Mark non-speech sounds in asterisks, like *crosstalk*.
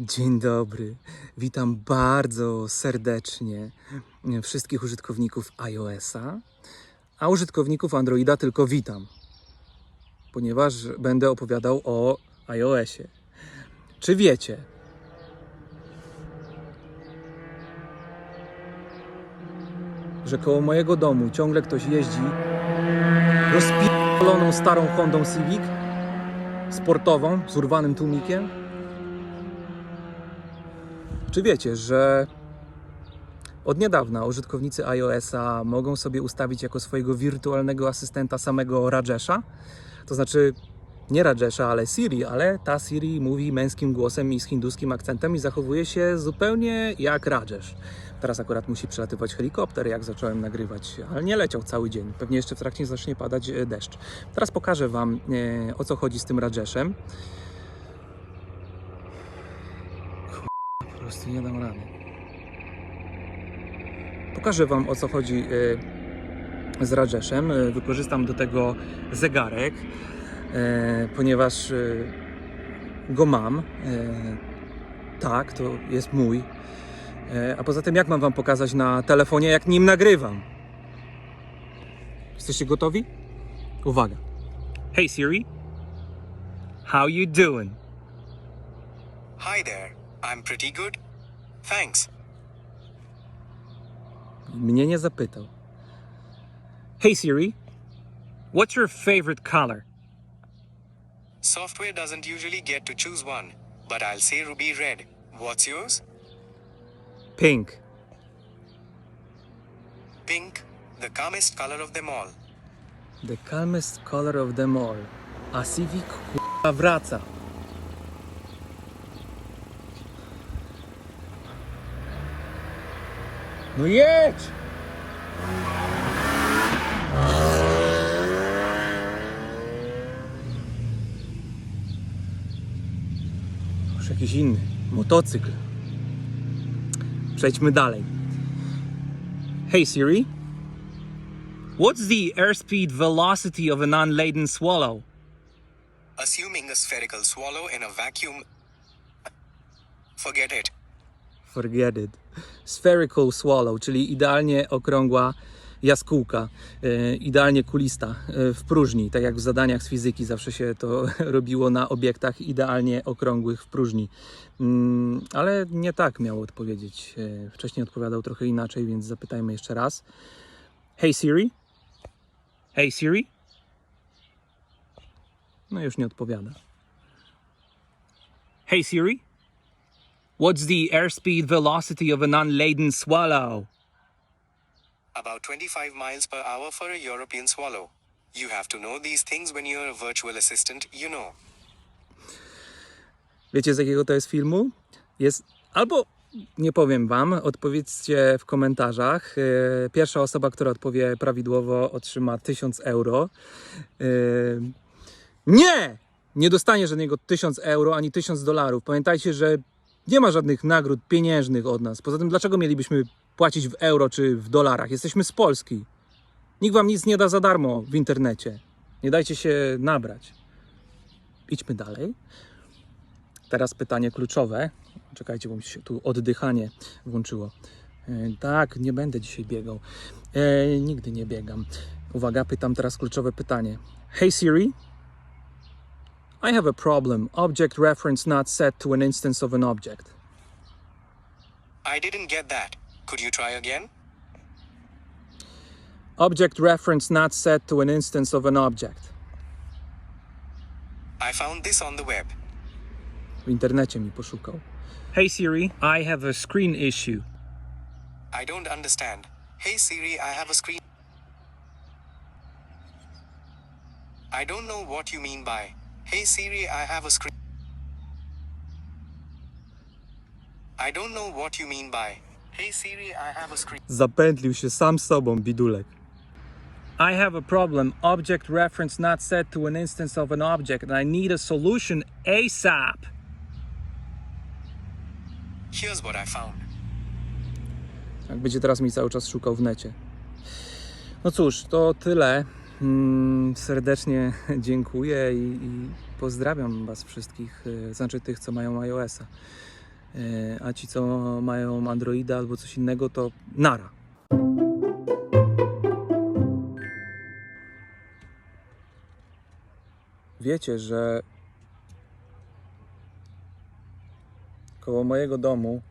Dzień dobry. Witam bardzo serdecznie wszystkich użytkowników iOS-a, a użytkowników Androida tylko witam, ponieważ będę opowiadał o iOSie. Czy wiecie, że koło mojego domu ciągle ktoś jeździ rozpierdoloną starą Hondą Civic sportową z urwanym tłumikiem? Czy wiecie, że od niedawna użytkownicy iOS-a mogą sobie ustawić jako swojego wirtualnego asystenta samego Rajesha? To znaczy nie Rajesha, ale Siri, ale ta Siri mówi męskim głosem i z hinduskim akcentem i zachowuje się zupełnie jak Rajesh. Teraz akurat musi przelatywać helikopter, jak zacząłem nagrywać, ale nie leciał cały dzień. Pewnie jeszcze w trakcie zacznie padać e, deszcz. Teraz pokażę Wam e, o co chodzi z tym Rajeshem. Prostu nie dam rady. Pokażę Wam o co chodzi e, z Rajeshem. E, Wykorzystam do tego zegarek, e, ponieważ go mam. Tak, to jest mój. A poza tym, jak mam Wam pokazać na telefonie, jak nim nagrywam? Jesteście gotowi? Uwaga. Hey Siri, how you doing? Hi there. I'm pretty good. Thanks. Mnie nie zapytał. Hey Siri, what's your favorite color? Software doesn't usually get to choose one, but I'll say ruby red. What's yours? Pink. Pink, the calmest color of them all. The calmest color of them all. A Civic wraca. No jedź! Już jakiś inny. Motocykl. Przejdźmy dalej. Hey Siri. What's the airspeed velocity of an non-laden swallow? Assuming a spherical swallow in a vacuum. Forget it. Forget it. Spherical swallow, czyli idealnie okrągła jaskółka, e, idealnie kulista e, w próżni, tak jak w zadaniach z fizyki zawsze się to *laughs* robiło na obiektach idealnie okrągłych w próżni. Mm, ale nie tak miał odpowiedzieć. E, Wcześniej odpowiadał trochę inaczej, więc zapytajmy jeszcze raz. Hey Siri? Hey Siri? No już nie odpowiada. Hey Siri? What's the airspeed velocity of a non-laden swallow? About 25 miles per hour for a European swallow. You have to know these things when you're a virtual assistant, you know. Wiecie z jakiego to jest filmu? Jest albo nie powiem wam, odpowiedzcie w komentarzach. E, Pierwsza osoba, która odpowie prawidłowo, otrzyma 1000 euro. E, Nie! Nie dostanie żadnego 1000 euro ani 1000 dolarów. Pamiętajcie, że nie ma żadnych nagród pieniężnych od nas. Poza tym, dlaczego mielibyśmy płacić w euro czy w dolarach? Jesteśmy z Polski. Nikt wam nic nie da za darmo w internecie. Nie dajcie się nabrać. Idźmy dalej. Teraz pytanie kluczowe. Czekajcie, bo mi się tu oddychanie włączyło. E, tak, nie będę dzisiaj biegał. E, nigdy nie biegam. Uwaga, pytam teraz kluczowe pytanie. Hey Siri, I have a problem. Object reference not set to an instance of an object. I didn't get that. Could you try again? Object reference not set to an instance of an object. I found this on the web. W internecie mi poszukał. Hey Siri, I have a screen issue. I don't understand. Hey Siri, I have a screen. I don't know what you mean by. Hey Siri, I have a screen. I don't know what you mean by. Hey Siri, I have a screen. Zapętlił się sam sobą, bidulek. I have a problem. Object reference not set to an instance of an object, and I need a solution ASAP. Here's what I found. Jak będzie teraz mi cały czas szukał w necie. No cóż, to tyle. Mm, serdecznie *laughs* dziękuję i, i pozdrawiam Was wszystkich, y, znaczy tych, co mają iOS-a. Yy, a ci, co mają Androida albo coś innego, to nara. Wiecie, że koło mojego domu